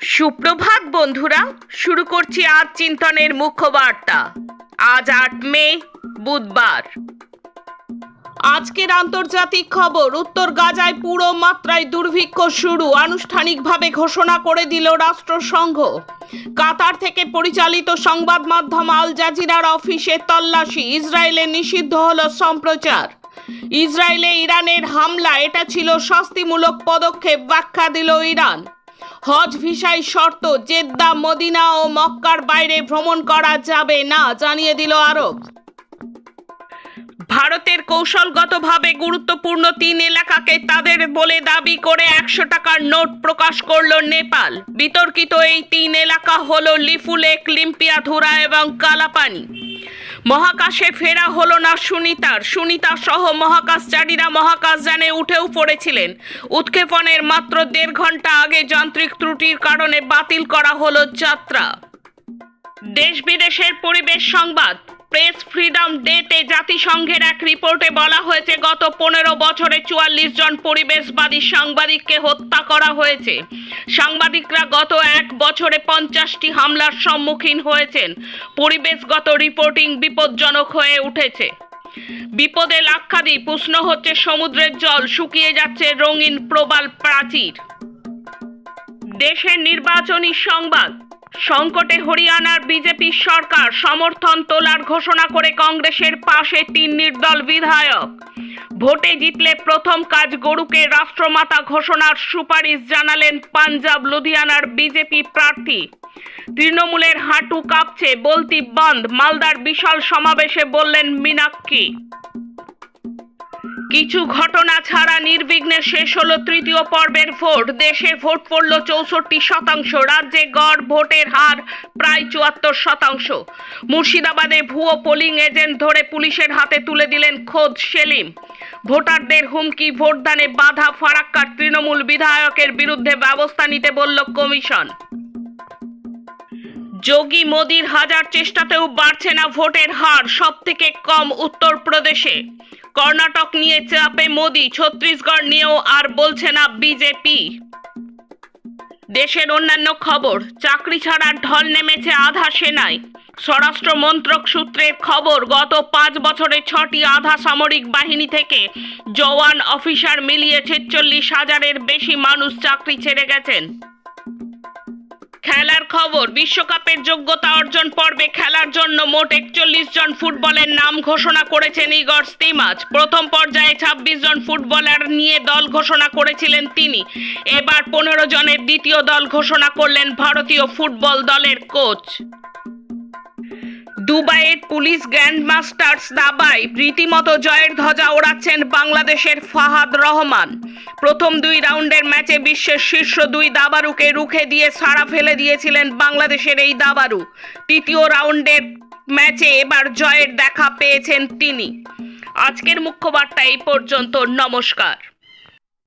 সুপ্রভাত, বন্ধুরা। শুরু করছি আজ চিন্তনের মুখ্য বার্তা আজ আট মে, বুধবার। আজকের আন্তর্জাতিক খবর, উত্তর গাজায় পুরো মাত্রায় দুর্ভিক্ষ শুরু, আনুষ্ঠানিকভাবে ঘোষণা করে দিল রাষ্ট্রসংঘ। কাতার থেকে পরিচালিত সংবাদ মাধ্যম আল জাজিরার অফিসে তল্লাশি, ইসরায়েলে নিষিদ্ধ হল সম্প্রচার। ইসরায়েলে ইরানের হামলা, এটা ছিল শাস্তিমূলক পদক্ষেপ, ব্যাখ্যা দিল ইরান। হজ ভিসায় শর্ত, জেদ্দা, মদিনা ও মক্কার বাইরে ভ্রমণ করা যাবে না, জানিয়ে দিল আরব। ভারতের কৌশলগতভাবে গুরুত্বপূর্ণ তিন এলাকাকে তাদের বলে দাবি করে একশো টাকার নোট প্রকাশ করল নেপাল। বিতর্কিত এই তিন এলাকা হলো লিফুলেক, লিম্পিয়াধুরা এবং কালাপানি। মহাকাশে ফেরা হলো না সুনিতার। সুনিতা সহ মহাকাশচারীরা মহাকাশযানে উঠেও পড়েছিলেন। উৎক্ষেপণের মাত্র দেড় ঘণ্টা আগে যান্ত্রিক ত্রুটির কারণে বাতিল করা হলো যাত্রা। দেশ বিদেশের পরিবেশ সংবাদ। প্রেস ফ্রিডম ডেতে জাতিসংঘের এক রিপোর্টে বলা হয়েছে, গত পনেরো বছরে চুয়াল্লিশ জন পরিবেশবাদী সাংবাদিককে হত্যা করা হয়েছে। সাংবাদিকরা গত এক বছরে পঞ্চাশটি হামলার সম্মুখীন হয়েছেন। পরিবেশগত রিপোর্টিং বিপজ্জনক হয়ে উঠেছে। বিপদে লাক্ষাদ্বীপ, উষ্ণ হচ্ছে সমুদ্রের জল, শুকিয়ে যাচ্ছে রঙিন প্রবাল প্রাচীর। দেশের নির্বাচনী সংবাদ। সংকটে হরিয়ানার বিজেপি সরকার সমর্থন তোলার ঘোষণা করে কংগ্রেসের পাশে তিন নির্দল বিধায়ক। ভোটে জিতলে প্রথম কাজ গরুকে রাষ্ট্রমাতা ঘোষণার সুপারিশ জানালেন পাঞ্জাব লুধিয়ানার বিজেপি প্রার্থী। তৃণমূলের হাঁটু কাঁপছে বলতি বন্ধ, মালদার বিশাল সমাবেশে বললেন মীনাক্ষী। কিছু ঘটনা ছাড়া নির্বিঘ্নে শেষ হলো তৃতীয় পর্বের ভোট। দেশে ভোট পড়ল চৌষট্টি শতাংশ, রাজ্যে গড় ভোটের হার প্রায় চুয়াত্তর শতাংশ। মুর্শিদাবাদে ভুয়ো পোলিং এজেন্ট ধরে পুলিশের হাতে তুলে দিলেন খোদ সেলিম। ভোটারদের হুমকি, ভোটদানে বাধা, ফারাক্কার তৃণমূল বিধায়কের বিরুদ্ধে ব্যবস্থা নিতে বলল কমিশন। যোগী মোদির হাজার চেষ্টাতেও বাড়ছে না ভোটের হার সব থেকে কম উত্তরপ্রদেশে। কর্ণাটক নিয়ে চাপে মোদি, ছত্তিশগড় নিয়েও আর বলছে না বিজেপি। দেশের অন্যান্য খবর, চাকরি ছাড়ার ঢল নেমেছে আধা সেনায়। স্বরাষ্ট্র মন্ত্রক সূত্রের খবর, গত পাঁচ বছরে ছটি আধা সামরিক বাহিনী থেকে জওয়ান অফিসার মিলিয়ে ছেচল্লিশ হাজারের বেশি মানুষ চাকরি ছেড়ে গেছেন। খেলার খবর, বিশ্বকাপের যোগ্যতা অর্জন পর্বে খেলার জন্য মোট একচল্লিশ জন ফুটবলের নাম ঘোষণা করেছেন ইগর স্তিমাজ প্রথম পর্যায়ে ছাব্বিশ জন ফুটবলার নিয়ে দল ঘোষণা করেছিলেন তিনি। এবার পনেরো জনের দ্বিতীয় দল ঘোষণা করলেন ভারতীয় ফুটবল দলের কোচ। দুবাইয়ের পুলিশ গ্র্যান্ড মাস্টার্স দাবায় রীতিমতো জয়ের ধ্বজা ওড়াচ্ছেন বাংলাদেশের ফাহাদ রহমান। প্রথম দুই রাউন্ডের ম্যাচে বিশ্বের শীর্ষ দুই দাবারুকে রুখে দিয়ে সাড়া ফেলে দিয়েছিলেন বাংলাদেশের এই দাবারু। তৃতীয় রাউন্ডের ম্যাচে এবার জয়ের দেখা পেয়েছেন তিনি। আজকের মুখ্য বার্তা এই পর্যন্ত, নমস্কার।